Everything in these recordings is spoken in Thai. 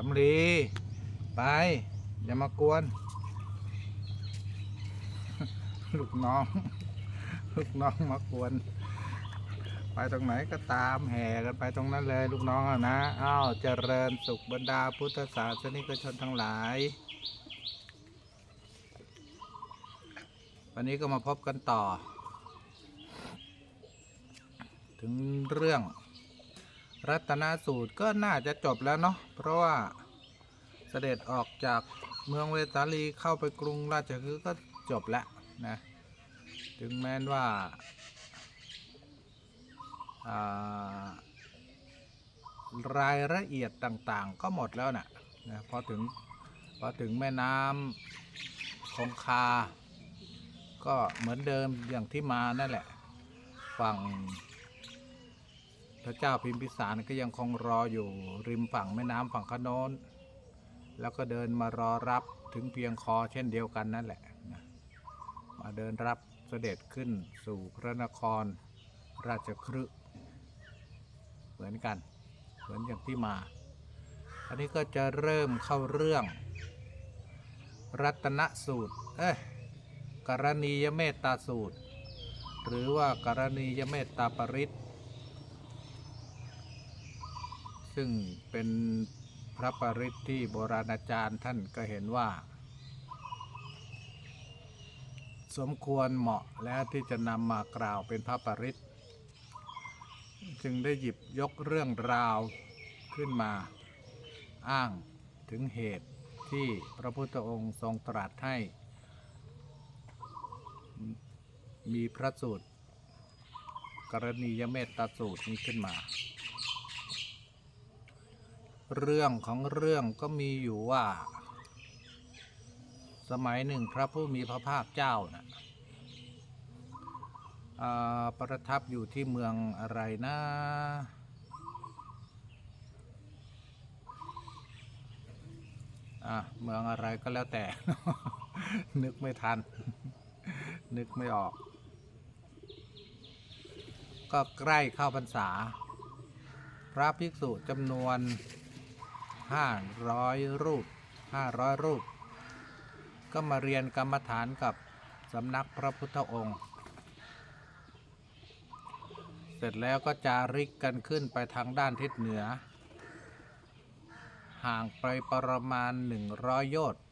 สำลีไป อย่ามากวน ลูกน้อง ลูกน้องมากวน ไปตรงไหนก็ตามแห่กันไปตรงนั้นเลย ลูกน้องอะนะอ้าวเจริญสุขบรรดาพุทธศาสนิกชนทั้งหลาย วันนี้ก็มาพบกันต่อ ถึงเรื่อง รัตนสูตรก็น่าจะจบแล้วเนาะเพราะว่าเสด็จออกจากเมืองเวสาลีเข้าไปกรุงราชคฤห์ก็จบแล้วนะถึงแม้นว่าารายละเอียดต่างๆ ก็หมดแล้วนะนะพอถึงพอถึงแม่น้ำคงคา ก็เหมือนเดิมอย่างที่มานั่นแหละ ฝั่ง ระเจ้าพิมพิสารก็ยังคงรออยู่ริมฝั่งแม่น้ำฝั่งขโนนแล้วก็เดินมารอรับถึงเพียงคอเช่นเดียวกันนั่นแหละนะมาเดินรับเสด็จขึ้นสู่พระนครราชคฤห์เหมือนกัน เหมือนอย่างที่มา อันนี้ก็จะเริ่มเข้าเรื่อง รัตนสูตร เอ้ยกรณียเมตตาสูตร หรือว่ากรณียเมตตาปริต ซึ่งเป็นพระปริตที่โบราณอาจารย์ท่านก็เห็นว่า สมควรเหมาะแล้วที่จะนำมากล่าวเป็นพระปริตจึงได้หยิบยกเรื่องราวขึ้นมาอ้างถึงเหตุที่พระพุทธองค์ทรงตรัสให้ มีพระสูตร กรณียเมตตาสูตรนี้ขึ้นมา เรื่องของเรื่องก็มีอยู่ว่า สมัยหนึ่งพระผู้มีพระภาคเจ้านะอ่าประทับอยู่ที่เมืองอะไรนะอะเมืองอะไรก็แล้วแต่ นึกไม่ทัน นึกไม่ออก ก็ใกล้เข้าพรรษา พระภิกษุจำนวน ห้าร้อยรูปห้าร้อยรูป ก็มาเรียนกรรมฐานกับสำนักพระพุทธองค์ เสร็จแล้วก็จาริกกันขึ้นไปทางด้านทิศเหนือ ห่างไปประมาณหนึ่งร้อยโยชน์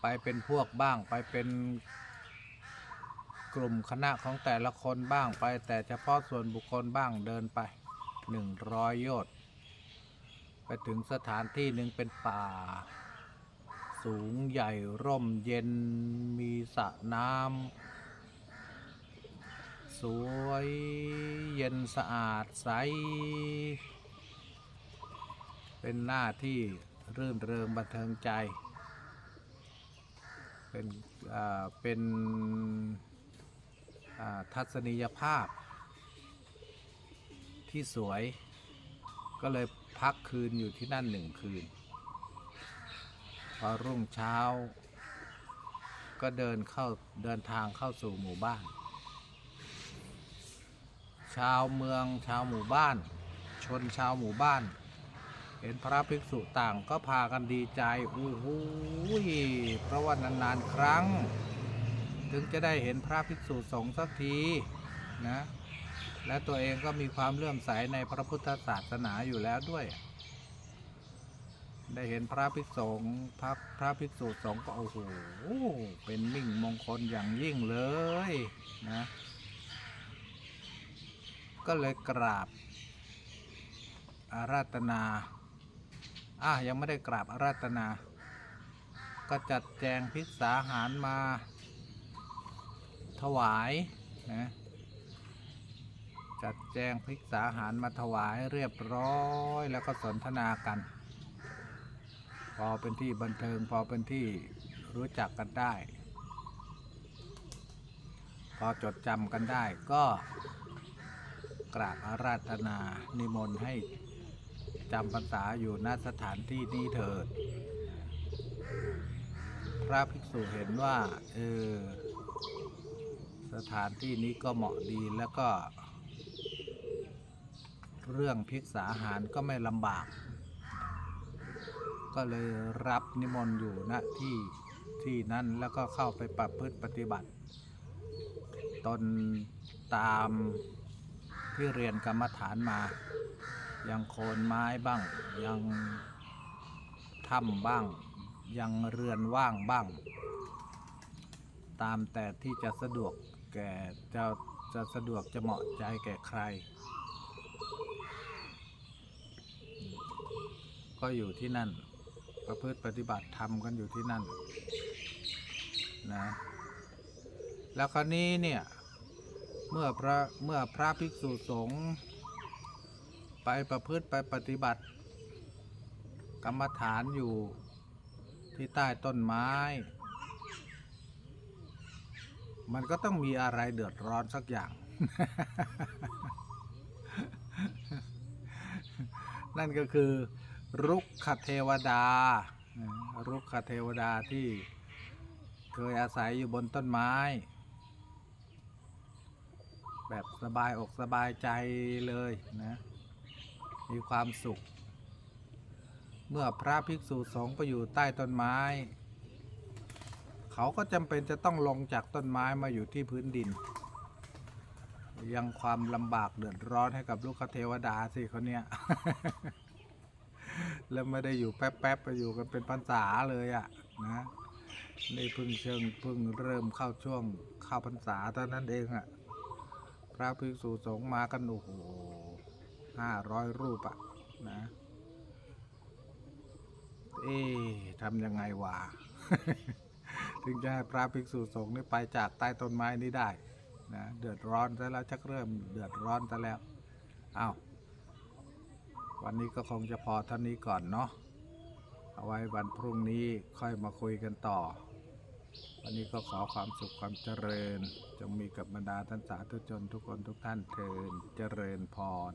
ไปเป็นพวกบ้างไปเป็นกลุ่มคณะของแต่ละคนบ้างไปแต่เฉพาะส่วนบุคคลบ้างเดินไปหนึ่งร้อยโยชน์ ถึงสถานที่หนึ่งเป็นป่า สูงใหญ่ร่มเย็นมีสระน้ำสวยเย็นสะอาดใส เป็นหน้าที่รื่นเริงบันเทิงใจ เป็นอ่าเป็นอ่าทัศนียภาพที่สวยก็เลย พักคืนอยู่ที่นั่นหนึ่งคืน พอรุ่งเช้า ก็เดินเข้าเดินทางเข้าสู่หมู่บ้าน ชาวเมืองชาวหมู่บ้าน ชนชาวหมู่บ้าน เห็นพระภิกษุต่างก็พากันดีใจอู้หูเพราะว่านานๆครั้ง ถึงจะได้เห็นพระภิกษุสงฆ์สักทีนะ และตัวเองก็มีความเลื่อมใสในพระพุทธศาสนาอยู่แล้วด้วย ได้เห็นพระภิกษุสงพระพระภิกษุสงฆ์ก็โอ้โหเป็นมิ่งมงคลอย่างยิ่งเลยนะ ก็เลยกราบ อาราธนาอะยังไม่ได้กราบอาราธนา ก็จัดแจงพิกษาหารมาถวายนะ จัดแจงพิกษาหารมาถวายเรียบร้อยแล้วก็สนทนากัน พอเป็นที่บันเทิงพอเป็นที่รู้จักกันได้ พอจดจำกันได้ก็กราบอาราธนานิมนต์ให้จำพรรษาอยู่ณสถานที่นี้เถิด พระภิกษุเห็นว่า เออ สถานที่นี้ก็เหมาะดีแล้วก็ เรื่องพิกษาหารก็ไม่ลำบาก ก็เลยรับนิมนต์อยู่ณที่ที่นั่นแล้วก็เข้าไปประพฤติปฏิบัติ ตนตามที่เรียนกรรมฐานมา ยังโคนไม้บ้าง ยังถ้ำบ้าง ยังเรือนว่างบ้าง ตามแต่ที่จะสะดวกแก่จะจะสะดวกจะเหมาะใจแก่ใคร ก็อยู่ที่นั่น ประพฤติปฏิบัติธรรมกันอยู่ที่นั่นนะแล้วคราวนี้เนี่ยเมื่อพระเมื่อพระภิกษุสงฆ์ไปประพฤติไปปฏิบัติ กรรมฐานอยู่ที่ใต้ต้นไม้ มันก็ต้องมีอะไรเดือดร้อนสักอย่าง นั่นก็คือ รุกขเทวดา รุกขเทวดาที่เคยอาศัยอยู่บนต้นไม้ แบบสบายอกสบายใจเลยนะ มีความสุข เมื่อพระภิกษุสงฆ์ไปอยู่ใต้ต้นไม้ เขาก็จำเป็นจะต้องลงจากต้นไม้มาอยู่ที่พื้นดิน ยังความลำบากเดือดร้อนให้กับลูกคเทวดาสิเขาเนี่ย แล้วไม่ได้อยู่แป๊บๆไปอยู่กันเป็นพรรษาเลยอะ่ะนะนี่เพิ่งเชิงเพิ่งเริ่มเข้าช่วงเข้าพรรษาเท่านั้นเองอะ่ะพระภิกษุสงฆ์มากันโอ้โหห้าร้อยรูปอะนะเอ๊ทำยังไงวะถึงจะให้พระภิกษุสงฆ์นี่ไปจากใต้ต้นไม้นี้ได้นะเดือดร้อนซะแล้วชักเริ่มเดือดร้อนซะแล้วอ้าว วันนี้ก็คงจะพอเท่านี้ก่อนเนาะเอาไว้วันพรุ่งนี้ค่อยมาคุยกันต่อ วันนี้ก็ขอความสุขความเจริญ จงมีกับบรรดาท่านสาธุชนทุกคนทุกท่านเทินเจริญพร